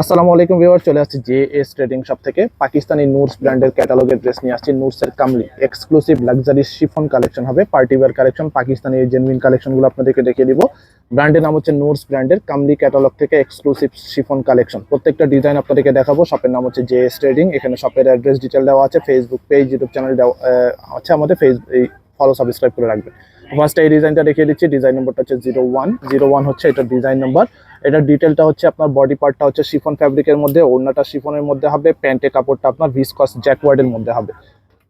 আসসালামু আলাইকুম ভিউয়ার চলে আসছি জে এস ট্রেডিং শপ থেকে। পাকিস্তানি নুরস ব্র্যান্ডের ক্যাটালগের ড্রেস নিয়ে আসছি। নুরসের Kamli exclusive luxury chiffon collection হবে পার্টি ওয়্যার কালেকশন পাকিস্তানি এই জেনুইন কালেকশনগুলো আপনাদেরকে দেখিয়ে দিব। ব্র্যান্ডের নাম হচ্ছে নুরস ব্র্যান্ডের কামলি ক্যাটালগ থেকে এক্সক্লুসিভ শিফন কালেকশন প্রত্যেকটা ডিজাইন আপনাদেরকে দেখাবো। শপের নাম হচ্ছে জে এস ট্রেডিং এখানে শপের অ্যাড্রেস ডিটেল দেওয়া আছে। ফেসবুক পেজ ইউটিউব চ্যানেল দেওয়া আছে আমাদের। ফেস ফলো সাবস্ক্রাইব করে রাখবেন। ফার্স্ট এই ডিজাইনটা দেখিয়ে দিচ্ছি। ডিজাইন নম্বরটা হচ্ছে জিরো ওয়ান জিরো ওয়ান হচ্ছে এটা ডিজাইন নাম্বার এটার ডিটেলটা হচ্ছে আপনার বডি পার্টটা হচ্ছে শিফন ফ্যাব্রিকের মধ্যে। ওড়নাটা শিফনের মধ্যে হবে। প্যান্টে কাপড়টা আপনার ভিসকস জ্যাকওয়ার্ডের মধ্যে হবে।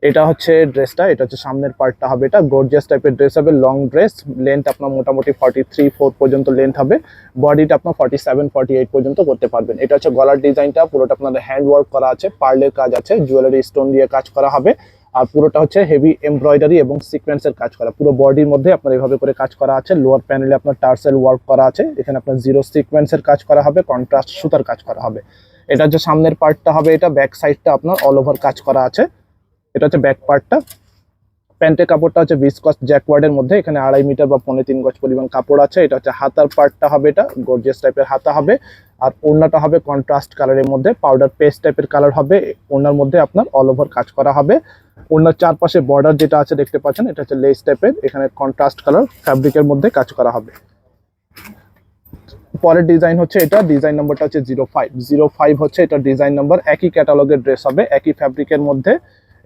এটা হচ্ছে ড্রেসটা এটা হচ্ছে সামনের পার্টটা হবে। এটা গর্জিয়াস টাইপের ড্রেস হবে। লং ড্রেস লেন্থ আপনার মোটামুটি ফর্টি থ্রি ফোর পর্যন্ত লেন্থ হবে। বডিটা আপনার ফর্টি সেভেন ফর্টি এইট পর্যন্ত করতে পারবেন। এটা হচ্ছে গলার ডিজাইনটা পুরোটা আপনার হ্যান্ড ওয়ার্ক করা আছে। পার্লের কাজ আছে। জুয়েলারি স্টোন দিয়ে কাজ করা হবে। আর পুরোটা হচ্ছে হেভি এমব্রয়ডারি এবং সিকোয়েন্সের কাজ করা। পুরো বডির মধ্যে আপনার এভাবে করে কাজ করা আছে। লোয়ার প্যানেলে আপনার টার্সেল ওয়ার্ক করা আছে। এখানে আপনার জিরো সিকোয়েন্সের কাজ করা হবে কন্ট্রাস্ট সুতার কাজ করা হবে। এটা হচ্ছে সামনের পার্টটা হবে এটা ব্যাক সাইডটা আপনার অল ওভার কাজ করা আছে। এটা হচ্ছে ব্যাক পার্টটা প্যান্টের কাপড়টা হচ্ছে বিসকস জ্যাকওয়ার্ডের মধ্যে, এখানে আড়াই মিটার বা পৌনে তিন গজ পরিমাণ কাপড় আছে। এটা হচ্ছে হাতার পার্টটা হবে এটা গর্জিয়াস টাইপের হাতা হবে। আর ওড়নাটা হবে কন্ট্রাস্ট কালারের মধ্যে পাউডার পেস্ট টাইপের কালার হবে, ওড়নার মধ্যে আপনার অল ওভার কাজ করা হবে। ওড়নার চারপাশে বর্ডার যেটা আছে দেখতে পাচ্ছেন, এটা হচ্ছে লেস টাইপের এখানে কন্ট্রাস্ট কালার ফ্যাব্রিকের মধ্যে কাজ করা হবে। পরের ডিজাইন হচ্ছে এটা ডিজাইন নাম্বারটা হচ্ছে জিরো ফাইভ জিরো ফাইভ হচ্ছে এটা ডিজাইন নাম্বার একই ক্যাটালগের ড্রেস হবে, একই ফ্যাব্রিকের মধ্যে।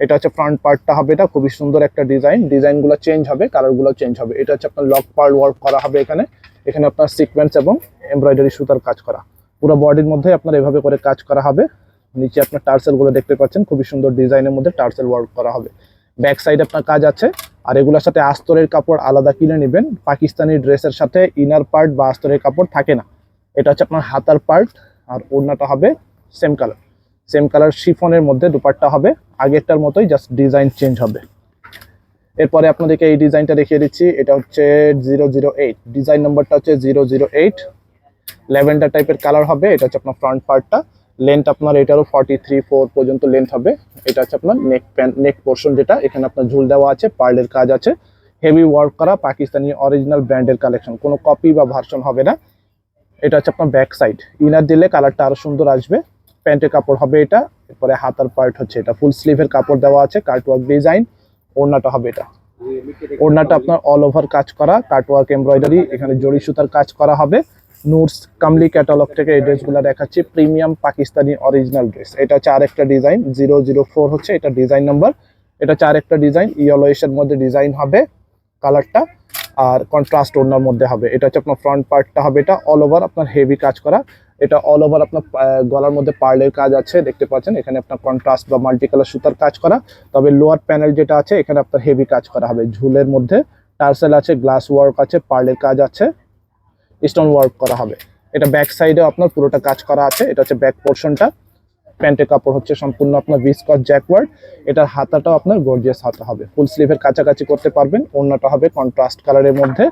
এটা হচ্ছে ফ্রন্ট পার্টটা হবে, এটা খুবই সুন্দর একটা ডিজাইন ডিজাইনগুলো চেঞ্জ হবে কালারগুলো চেঞ্জ হবে। এটা হচ্ছে আপনার লক পার্ল ওয়ার্ক করা হবে এখানে। এখানে আপনার সিকোয়েন্স এবং এমব্রয়ডারি সুতার কাজ করা। পুরো বডির মধ্যে আপনার এভাবে করে কাজ করা হবে। নিচে আপনার টার্সেলগুলো দেখতে পাচ্ছেন, খুবই সুন্দর ডিজাইনের মধ্যে টার্সেল ওয়ার্ক করা হবে। ব্যাক সাইড আপনার কাজ আছে, আর এগুলোর সাথে আস্তরের কাপড় আলাদা কিনে নেবেন। পাকিস্তানি ড্রেসের সাথে ইনার পার্ট বা আস্তরের কাপড় থাকে না। এটা হচ্ছে আপনার হাতার পার্ট আর ওড়নাটা হবে সেম কালার সেম কালার শিফনের মধ্যে দুপারটা হবে, আগেরটার মতোই জাস্ট ডিজাইন চেঞ্জ হবে। এরপরে আপনাদেরকে এই ডিজাইনটা দেখিয়ে দিচ্ছি, এটা হচ্ছে জিরো জিরো এইট ডিজাইন নম্বরটা হচ্ছে জিরো জিরো এইট ল্যাভেন্ডার টাইপের কালার হবে, এটা হচ্ছে আপনার ফ্রন্ট পার্টটা লেন্থ আপনার এটারও ফর্টি থ্রি ফোর পর্যন্ত লেন্থ হবে। এটা হচ্ছে আপনার নেক প্যান্ট নেক পোর্শন যেটা, এখানে আপনার ঝুল দেওয়া আছে পার্লের কাজ আছে। হেভি ওয়ার্ক করা পাকিস্তানি অরিজিনাল ব্র্যান্ডের কালেকশন কোনো কপি বা ভার্সন হবে না। এটা হচ্ছে আপনার ব্যাক সাইড ইনার দিলে কালারটা আরও সুন্দর আসবে। প্যান্টের কাপড় হবে এটা, এরপরে হাতার পার্ট হচ্ছে এটা। ফুল স্লিভের কাপড় দেওয়া আছে কাটওয়ার্ক ডিজাইন ওড়নাটা হবে এটা। ওড়নাটা আপনার অল ওভার কাজ করা কাটওয়ার্ক এমব্রয়ডারি এখানে জড়ি সুতার কাজ করা হবে। নুরস কামলি ক্যাটালগ থেকে এই ড্রেসগুলো দেখাচ্ছি। প্রিমিয়াম পাকিস্তানি অরিজিনাল ড্রেস এটা হচ্ছে আরেকটা ডিজাইন জিরো জিরো ফোর হচ্ছে এটা ডিজাইন নাম্বার এটা হচ্ছে আরেকটা ডিজাইন ইয়েলোইশের মধ্যে ডিজাইন হবে কালারটা আর কন্ট্রাস্ট ওড়নার মধ্যে হবে। এটা হচ্ছে আপনার ফ্রন্ট পার্টটা হবে এটা অল ওভার আপনার হেভি কাজ করা। এটা অল ওভার আপনার গলার মধ্যে পার্লের কাজ আছে, দেখতে পাচ্ছেন। এখানে আপনার কন্ট্রাস্ট বা মাল্টি কালার সুতার কাজ করা। তবে লোয়ার প্যানেল যেটা আছে, এখানে আপনার হেভি কাজ করা হবে। ঝুলের মধ্যে, টার্সেল আছে গ্লাস ওয়ার্ক আছে পার্লের কাজ আছে। স্টোন ওয়ার্ক করা হবে। এটা ব্যাক সাইডে আপনার পুরোটা কাজ করা আছে। এটা হচ্ছে ব্যাক পোর্শনটা প্যান্টের কাপড় হচ্ছে সম্পূর্ণ আপনার ভিসকস জ্যাকওয়ার্ড এটার হাতাটাও আপনার গর্জিয়াস হাতা হবে। ফুল স্লিভের কাছাকাছি করতে পারবেন। অন্যটা হবে কন্ট্রাস্ট কালারের মধ্যে।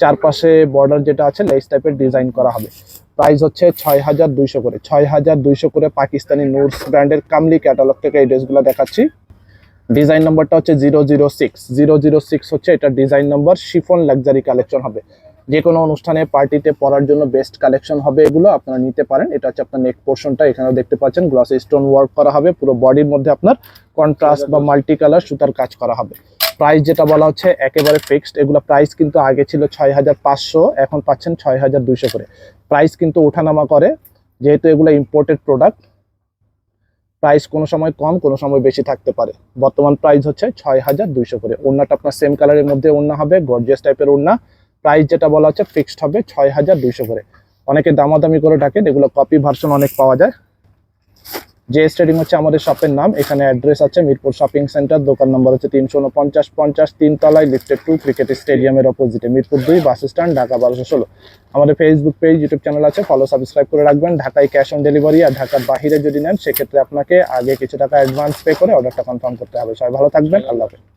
চারপাশে বর্ডার যেটা আছে লেস টাইপের ডিজাইন করা হবে। প্রাইস হচ্ছে ছয় হাজার দুইশো করে। ছয় হাজার দুইশো করে পাকিস্তানি নুরস ব্র্যান্ডের কামলি ক্যাটালগ থেকে এই ড্রেসগুলো দেখাচ্ছি। ডিজাইন নম্বরটা হচ্ছে zero zero six zero zero six হচ্ছে এটা design number chiffon luxury collection হবে। যে কোনো অনুষ্ঠানে পার্টিতে পরার জন্য বেস্ট কালেকশন হবে এগুলো আপনারা নিতে পারেন। এটা হচ্ছে আপনার নেক পোর্শনটা এখানেও দেখতে পাচ্ছেন গ্লাসে স্টোন ওয়ার্ক করা হবে, পুরো বডির মধ্যে আপনার কন্ট্রাস্ট বা মাল্টি কালার সুতার কাজ করা হবে। প্রাইস যেটা বলা হচ্ছে একেবারে ফিক্সড এগুলো প্রাইস কিন্তু আগে ছিল ছয় হাজার পাঁচশো, এখন পাচ্ছেন ছয় হাজার দুইশো করে। প্রাইস কিন্তু ওঠানামা করে, যেহেতু এগুলো ইম্পোর্টেড প্রোডাক্ট প্রাইস কোনো সময় কম, কোনো সময় বেশি থাকতে পারে। বর্তমান প্রাইস হচ্ছে ছয় হাজার দুইশো করে। ওড়নাটা আপনার সেম কালারের মধ্যে ওড়না হবে গর্জিয়াস টাইপের ওড়না। প্রাইস যেটা বলা হচ্ছে ফিক্সড হবে ছয় হাজার দুইশো করে। অনেকে দামাদামি করে ডাকেন, এগুলো কপি ভার্সন অনেক পাওয়া যায়। যে স্টেডিং হচ্ছে আমাদের শপের নাম, এখানে অ্যাড্রেস আছে, মিরপুর শপিং সেন্টার দোকান নম্বর হচ্ছে তিনশো উনপঞ্চাশ, পঞ্চাশ, তিনতলায় লিফটেড টু ক্রিকেট স্টেডিয়ামের অপোজিটে মিরপুর দুই বাস স্ট্যান্ড ঢাকা বারোশো ষোলো। আমাদের ফেসবুক পেজ ইউটিউব চ্যানেল আছে ফলো সাবস্ক্রাইব করে রাখবেন। ঢাকায় ক্যাশ অন ডেলিভারি আর ঢাকার বাইরে যদি নেন, সেক্ষেত্রে আপনাকে আগে কিছু টাকা অ্যাডভান্স পে করে অর্ডারটা কনফার্ম করতে হবে। সবাই ভালো থাকবেন, আল্লাহ হাফেজ।